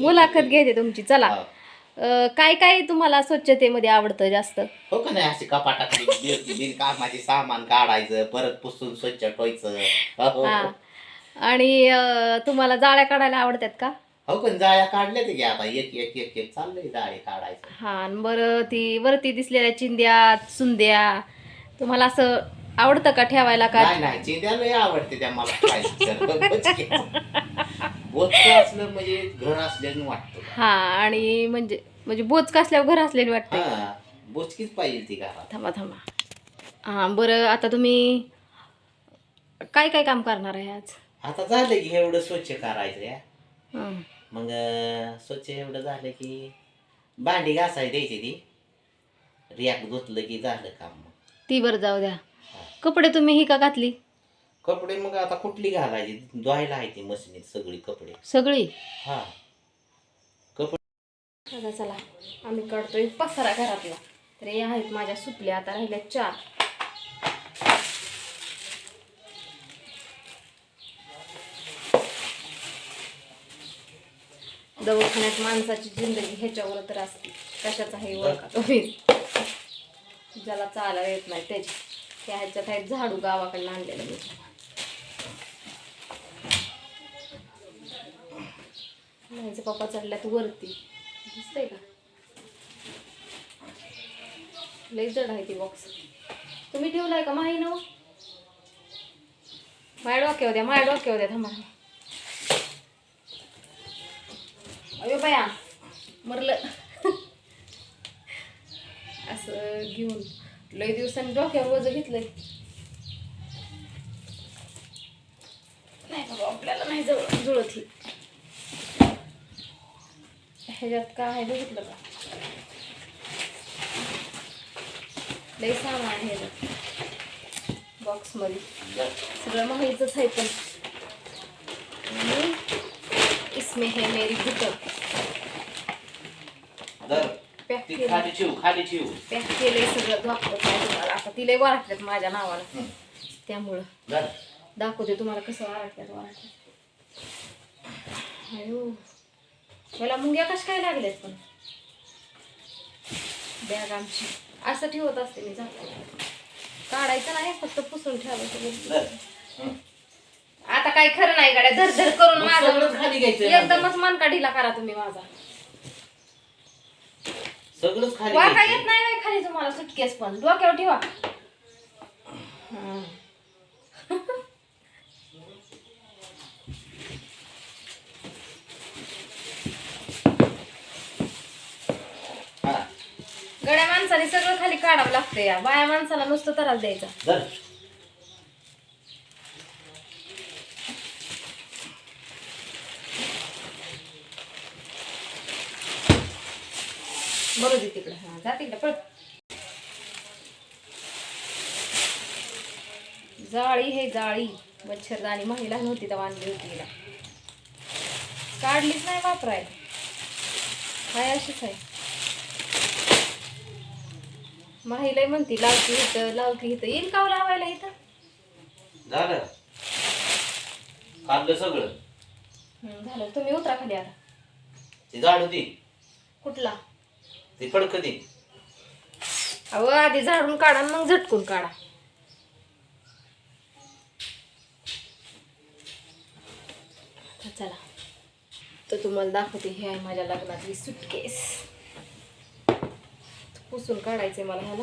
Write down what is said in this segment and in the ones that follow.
मुलाखत घेते तुमची चला. हो. अं, काय काय तुम्हाला स्वच्छतेमध्ये आवडतं जास्त? हो का नाही अशी कपाटातली बिन- बिनकामाचे सामान काढायचं परत पुसून स्वच्छ ठेवायचं. हो, हो. आणि अं, तुम्हाला जाळ्या काढायला आवडतात का? हो पण जाळ्या काढल्या ते की आता एक एक एक एक चाललंय जाळे काढायचं. हा आणि बरं ती वरती दिसलेल्या चिंद्या सुंद्या तुम्हाला असं आवडतं का ठेवायला का नाही नाही चिंध्या लय आवडते त्या मला बोचकं असलं म्हणजे घर असल्यानं वाटतं. हा आणि म्हणजे म्हणजे बोचका असल्यावर घर असलेली वाटते हा बोचकीच पाहिजे ती घरात. थांबा थांबा. हा बरं आता तुम्ही काय काय काम करणार आहे आज? आता झालं की एवढं स्वच्छ करायचं या. हं. मग अं, स्वच्छ एवढं झालं की भांडी घासाय द्यायची ती. रियाक धुतलं की झालं काम मग. ती बरं जाऊ द्या. कपडे तुम्ही ही का घातली? कपडे मग आता कुठली घालायची? धुवायला आहे ती मशीनीत सगळी कपडे. सगळी? हा. कपडे चला आम्ही काढतोय पसारा घरातला. तर हे आहेत माझ्या सुटल्या आता राहिल्या चार. दवाखान्यात माणसाची जिंदगी ह्याच्यावर तर असते. कशाचा हे ओळखा ज्याला चालायला येत नाही त्याची. त्या ह्याच्यात आहेत झाडू गावाकडनं आणलेलं मी. नाहीचं पप्पा चढल्यात वरती. दिसतंय का? लई जड आहे ती बॉक्स तुम्ही ठेवलाय का माही ना माय डोक्यावर द्या माय डोक्यावर द्या थांबा. अयो बाया मरलं. असं घेऊन लई दिवसांनी डोक्यावर वज घेतलंय. नाही बाबा आपल्याला नाही जवळ जुळत ही. ह्याच्यात काय आहे बघितलं का? लई सामान आहे बॉक्समध्ये सगळं माहीतच आहे पण. इसमें है मेरी बुटं धर. पॅक केलं. पॅक केलंय सगळं दाखवत नाही तुम्हाला? आता तिला वाटल्यात माझ्या नावानं. त्यामुळं. दाखवते तुम्हाला कसं वाटल्यात वाटल्यात अयो. मला मुंग्या कशा काय लागल्यात पण? बॅग आमची. असं ठेवत असते मी जातो. काढायचं नाही फक्त पुसून ठेवायचं. हं. आता काय खरं नाही गाड्या. धर धर करून माझा खाली घ्यायचं. एकदमच मनका ढिला करा तुम्ही माझा. सगळंच खाली वाका. येत नाही खाली तुम्हाला सुटकेस पण. डोक्यावर ठेवा. गड्या माणसाने सगळं खाली काढावं लागतं या. बाया माणसाला नुसतं त्रास द्यायचा. धर. बरोबर दे तिकडे. हा जा तिकडे पळ. जाळी हे जाळी. मच्छरदाणी महिला नव्हती तर आणली होती काढलीच नाही वापरायला. हाय अशीच आहे. महिला म्हणती लावती इथं लावती इथं. येईल का हो लावायला इथं? झालं. काढलं सगळं. हं, झालं. तुम्ही उतरा खाली आता. ती झाडू ती. कुठला? ती फडक ती अहो आधी झाडून काढा आणि मग झटकून काढा. चला. तर तुम्हाला दाखवते हे आहे माझ्या लग्नातली सुटकेस पुसून काढायचंय मला ह्याला.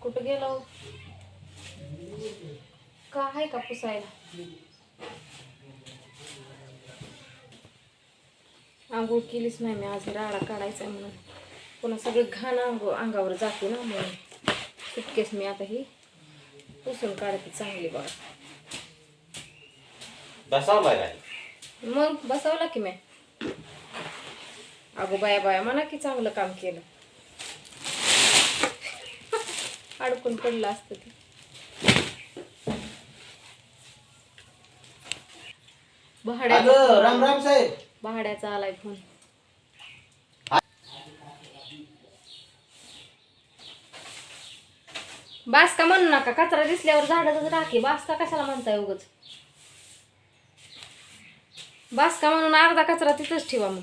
कुठं गेलो? हो? का आहे का पुसायला? आंघोळ केलीच नाही मी आज राडा काढायचा म्हणून. पुन्हा सगळं घाण अंग अंगावर जाते ना म्हणून. सुटकेस मी आता ही. पुसून काढते चांगली बघा बसावं लागाय मग बसवला की मी? अगो बाया बाया म्हणा की चांगलं काम केलं. अडकून पडलं असतं ते. भाड्या अगं राम राम साहेब. भाड्याचा आलाय फोन. बास का म्हणू नका कचरा दिसल्यावर झाडातच राखे बास का कशाला म्हणताय उगच? बास का म्हणून अर्धा कचरा तिथंच ठेवा मग.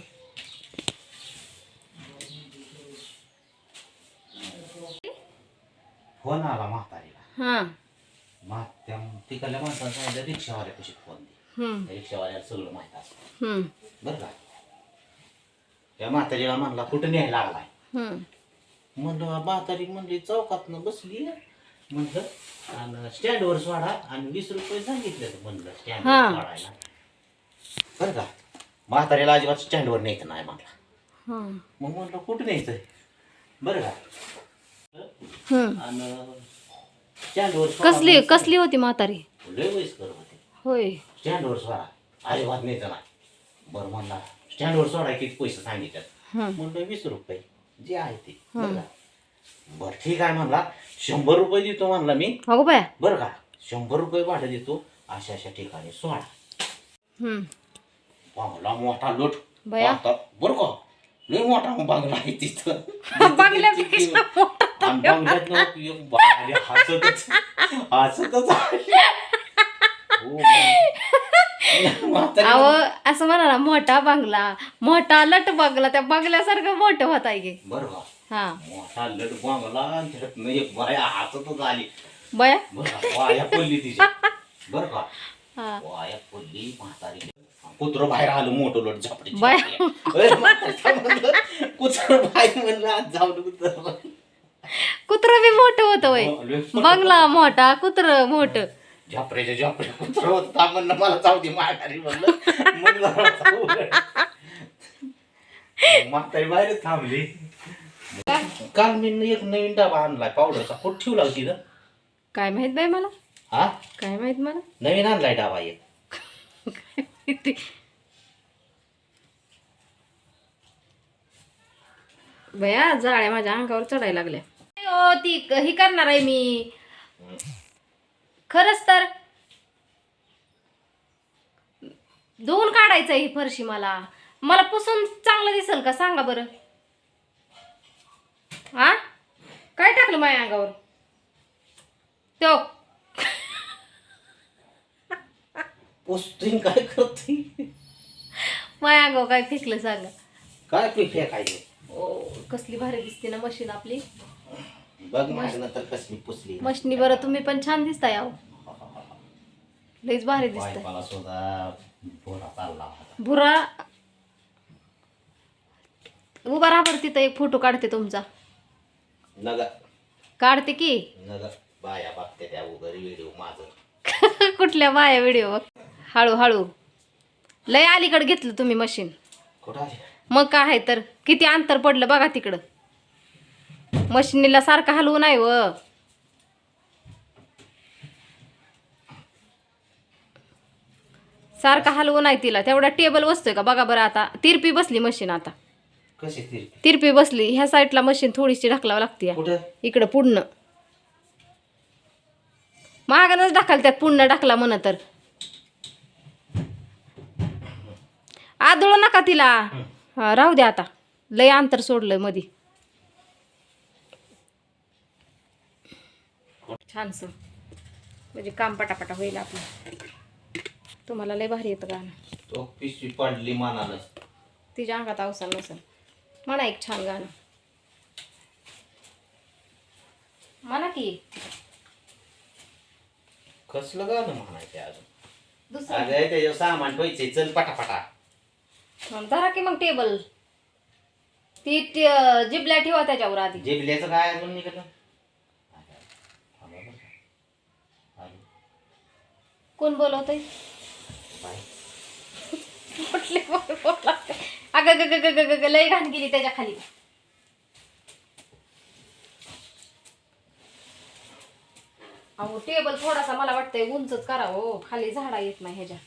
फोन आला म्हातारीला. हां. त्या तिकडल्या माणसाला सांगितलं रिक्षावाल्यापाशी फोन दे. हम्म, त्या रिक्षावाल्याला सगळं माहीत असतं. हम्म, बरं का? त्या म्हातारीला म्हणला कुठं न्यायला लागलाय? हम्म. म्हणलं म्हातारी म्हणली चौकातनं बसली म्हणलं आणि स्टँडवर सोडा आणि वीस रुपये सांगितले म्हणलं हा. स्टँडवर सोडायला. बरं का? म्हातारीला अजिबात स्टँडवर न्यायचं नाही म्हणला. मग म्हणलं कुठं न्यायचं बरं का? कसली. कसली होती म्हातारी? होय. स्टँडवर सोडा अजिबात न्यायचं नाही बरं म्हणला स्टँडवर सोडा किती पैसे सांगितलं हम्म, म्हणलं वीस रुपये जे आहे ते बरं ठीक आहे म्हणला. शंभर रुपये देतो म्हणला मी. बाया. बरं का? शंभर रुपये भाडं देतो. अशा अशा ठिकाणी सोडा. हम्म. बांगला मोठा लोट. बरं का? लय मोठा बांगला आहे तिथं. बंगल्यापेक्षा बाई हसतच हसतच. हो, अहो असं म्हणा ना मोठा बंगला. मोठा लट बंगला. त्या बंगल्यासारखं मोठं होत आहे की. बरं का हा. मोठा लट बांगला एक बाया हसतच आली. बया? वाया पडली बरं का हा. वाया पडली म्हातारी. कुत्र बाहेर आलं मोठं लोट झापडी बाय. कुत्र बाहेर म्हणलं आज जाऊ कुत्र कुत्र बी मोठं होतं वय बंगला मोठा कुत्र मोठं. झापऱ्याच्या झापऱ्या कुत्र होता म्हणलं मला जाऊ दे म्हणलं. म्हातारी बाहेर थांबली. काल मी एक नवीन डबा आणलाय पावडरचा. कुठं ठेवला होती काय माहीत बाई मला? हा? काय माहीत मला? नवीन आणलाय डबा एक. बया जाळ्या माझ्या अंगावर चढायला लागल्या. ओ ती ही करणार आहे मी. खरंच तर. धुवून काढायचं ही फरशी मला. मला पुसून चांगलं दिसेल का सांगा बरं. हा काय टाकलं माझ्या अंगावर? तो. पोस्टिंग काय करते माझ्या अंगावर काय फेकलं सांगा. काय पी फेकायचं? ओ कसली भारी दिसते ना मशीन आपली. बघ माझ्या तर कसली पुसली. मशनी बरं तुम्ही पण छान दिसताय अहो. लईच भारी दिसताय. बायपाला सुद्धा बोरा चालला होता. भुरा? उभा राहा बरं तिथं एक फोटो काढते तुमचा. नग काढते की? नग बाया बघते त्या उघड व्हिडिओ माझं. कुठल्या बाया व्हिडिओ हळूहळू लय अलीकडे घेतलं तुम्ही मशीन. कुठं? मग काय आहे तर? किती अंतर पडलं बघा तिकडं. मशिनीला सारखं हलवू नाही व. सारखं हलवू नाही तिला. तेवढा टेबल बसतोय का? बघा बरं आता. तिरपी बसली मशीन आता. तिरपी? बसली. ह्या साईडला मशीन थोडीशी ढकलावं लागते इकडं पुढनं. मागानच ढकल त्यात. पुढनं ढकला म्हण तर. आदळ नका तिला. राहू द्या आता. लय अंतर सोडलंय मधी. छानस. म्हणजे काम पटापटा होईल आपलं. तुम्हाला लय भारी येतं गाणं. पिशवी पडली मनानं तिच्या अंगात अवसान नसेल. म्हणा एक छान गाणं. म्हणा की. कसलं गाणं म्हणायचं अजून? दुसरं? सामान चल पटापटा. धरा की मग टेबल ती जिबल्या ठेवा त्याच्यावर आधी. जेबल्याचं काय अजून निघालं कोण बोलवतंय? बोलवतंय? अगं ग ग ग ग लय घाण गेली त्याच्याखाली. अहो टेबल थोडासा मला वाटतंय उंचच करा हो. खाली झाडा येत नाही ह्याच्या.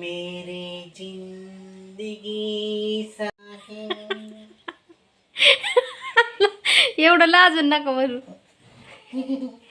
मेरे जिंदगी एवढं लाजून नका बरं